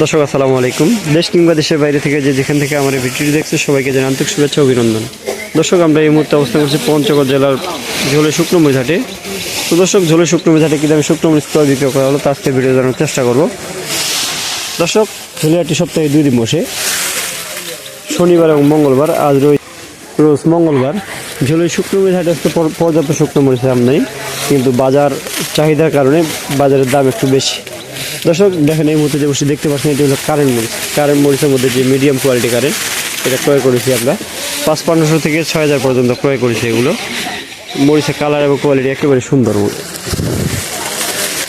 দর্শক, আসসালামু আলাইকুম। দেশ কিংবা দেশের বাইরে থেকে যে যেখান থেকে আমার এই ভিডিওটি দেখছে, সবাইকে জানাই আন্তরিক শুভেচ্ছা অভিনন্দন। দর্শক, আমরা এই মুহূর্তে অবস্থান করছি পঞ্চগড় জেলার ঝোলে শুকনো মরিঘাটে তো দর্শক, ঝোলে শুকনো মরিঘাটে কী দামে শুকনো ক্রয় বিক্রয় করা হলো তা আজকে ভিডিও জানানোর চেষ্টা করব। দর্শক ঝোলিয়াটি সপ্তাহে দুই দিন বসে। শনিবার এবং মঙ্গলবার, আজ রোজ রোজ মঙ্গলবার। ঝোলের শুকনো মরিচ আজকে পর্যাপ্ত শুকনো মরিচের নেই, কিন্তু বাজার চাহিদার কারণে বাজারের দাম একটু বেশি। দর্শক, দেখেন এই মুহূর্তে যে বসে দেখতে পাচ্ছেন, এটি হলো কারেন্ট মরিচ। কারেন্ট মরিচের মধ্যে যে মিডিয়াম কোয়ালিটি কারেন্ট এটা ক্রয় করেছি আমরা। পাঁচ পাঁচশো থেকে ছয় হাজার পর্যন্ত ক্রয় করেছি এগুলো। মরিচের কালার এবং কোয়ালিটি একেবারে সুন্দর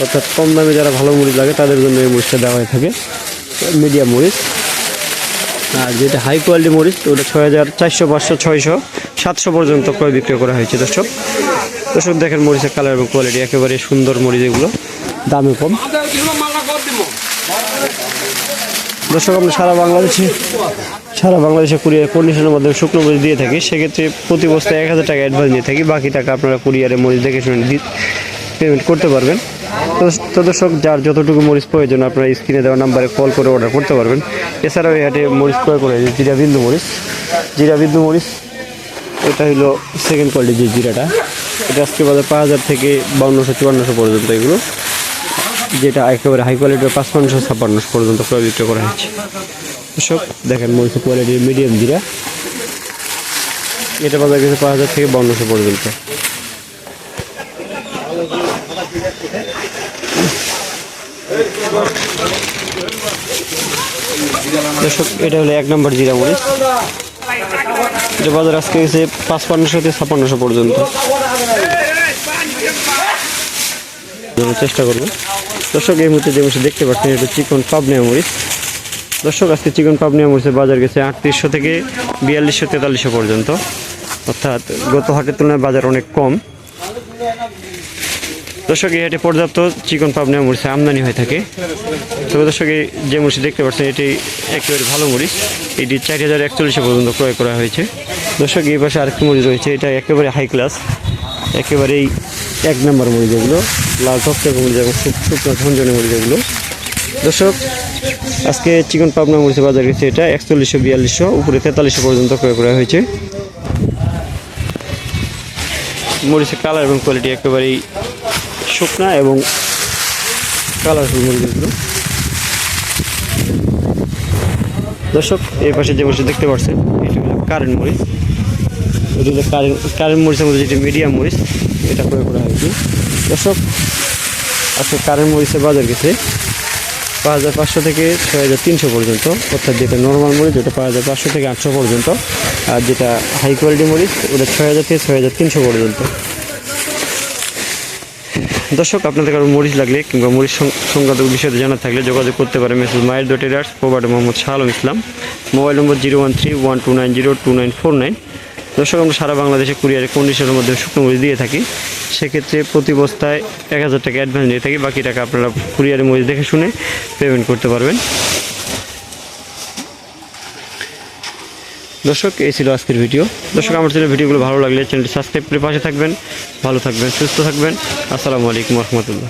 অর্থাৎ কম দামে যারা ভালো মরিচ লাগে, তাদের জন্য এই মরিচটা দেওয়া হয়ে থাকে। মিডিয়াম মরিচ। আর যেটা হাই কোয়ালিটি মরিচ, ওটা ছয় হাজার চারশো, পাঁচশো, ছয়শো, সাতশো পর্যন্ত ক্রয় বিক্রয় করা হয়েছে, দর্শক। দর্শক, দেখেন মরিচের কালার এবং কোয়ালিটি একেবারে সুন্দর মরিচ এগুলো। দামে কম। দর্শক, আমরা সারা বাংলাদেশে সারা বাংলাদেশে কুরিয়ার কন্ডিশনের মাধ্যমে শুকনো মরিচ দিয়ে থাকি। সেক্ষেত্রে প্রতি বস্তায় এক হাজার টাকা অ্যাডভান্স দিয়ে থাকি। বাকি টাকা আপনারা কুরিয়ারে মরিচ দেখে শুনে পেমেন্ট করতে পারবেন। তো দর্শক, যার যতটুকু মরিচ প্রয়োজন, আপনারা স্ক্রিনে দেওয়া নাম্বারে কল করে অর্ডার করতে পারবেন। এছাড়াও এই হাটে মরিচ ক্রয় করে জিরা বিন্দু মরিচ। জিরা বিন্দু মরিচ, এটা হলো সেকেন্ড কোয়ালিটি যে জিরাটা। এটা আজকে বাজার পাঁচ হাজার থেকে বাউন্নশো, চুয়ান্নশো পর্যন্ত এগুলো। যেটা একেবারে হাই কোয়ালিটির পাঁচপান্নশো ছাপ্পান্নশো পর্যন্ত ক্রয় করা হয়েছে। দর্শক, দেখেন মরিচের কোয়ালিটি মিডিয়াম জিরা। এটা বাজার গেছে পাঁচ হাজার থেকে বাউন্নশো পর্যন্ত। এটা হলো এক নম্বর জিরা মরিচ। এটা বাজার আজকে গেছে পাঁচপান্নশো থেকে ছাপ্পান্নশো পর্যন্ত। চেষ্টা করব দর্শক, এই মুহূর্তে যে মরিচ দেখতে পাচ্ছেন, এটা চিকন পাবনিয়া মরিচ। দর্শক, আজকে চিকন পাবনিয়া মরিচের বাজার গেছে আটত্রিশশো থেকে বিয়াল্লিশশো তেতাল্লিশশো পর্যন্ত। অর্থাৎ গত হাটের তুলনায় বাজার অনেক কম। দর্শক, এই হাটে পর্যাপ্ত চিকন পাবনিয়া মরিচের আমদানি হয়ে থাকে। তবে দর্শক, এই যে মরিচ দেখতে পাচ্ছেন, এটি একেবারে ভালো মরিচ। এটি চার হাজার একচল্লিশে পর্যন্ত ক্রয় করা হয়েছে। দর্শক, এই পাশে আরেকটি মরিচ রয়েছে, এটা একেবারে হাই ক্লাস একেবারেই এক নম্বর মরিচ এগুলো লাল টকটক মরিচ এবং শুক- শুকনো ঝনঝনে মরিচ দর্শক, আজকে চিকন পাবনা মরিচের বাজার গেছে এটা, একচল্লিশশো, বিয়াল্লিশশো, উপরে তেতাল্লিশশো পর্যন্ত ক্রয় করা হয়েছে। মরিচের কালার এবং কোয়ালিটি একেবারেই শুকনা এবং কালারফুল মরিচ এগুলো দর্শক, এই পাশে যে মরিচ দেখতে পাচ্ছেন, এটি হলো কারেন্ট মরিচ। এটি কারেন্ট কারেন্ট মরিচের মধ্যে যেটি মিডিয়াম মরিচ, এটা করে করা হয়েছে। দর্শক, আজকে কারেন্ট মরিচের বাজার গেছে পাঁচ হাজার পাঁচশো থেকে ছয় হাজার তিনশো পর্যন্ত, অর্থাৎ যেটা নর্মাল মরিচ, ওটা পাঁচ হাজার পাঁচশো থেকে আটশো পর্যন্ত, আর যেটা হাই কোয়ালিটি মরিচ, ওটা ছয় হাজার থেকে ছয় হাজার তিনশো পর্যন্ত। দর্শক, আপনাদের কারও মরিচ লাগলে কিংবা মরিচ সংক্রান্ত বিষয়ে জানা থাকলে যোগাযোগ করতে পারে মেসেজ মায়ের টেরার্স provider Mohammad Shah Alam Islam, mobile number zero one three one two nine zero two nine four nine. দর্শক, আমরা সারা বাংলাদেশে কুরিয়ারের কন্ডিশনের মধ্যে শুকনো মরিচ দিয়ে থাকি। সেক্ষেত্রে প্রতি বস্তায় এক হাজার টাকা অ্যাডভান্স দিয়ে থাকি। বাকি টাকা আপনারা কুরিয়ারের মরিচ দেখে শুনে পেমেন্ট করতে পারবেন। দর্শক, এই ছিল আজকের ভিডিও দর্শক, আমার চ্যানেল ভিডিওগুলো ভালো লাগলে চ্যানেলটি সাবস্ক্রাইব করে পাশে থাকবেন। ভালো থাকবেন, সুস্থ থাকবেন। আসসালামু আলাইকুম রহমতুল্লাহ।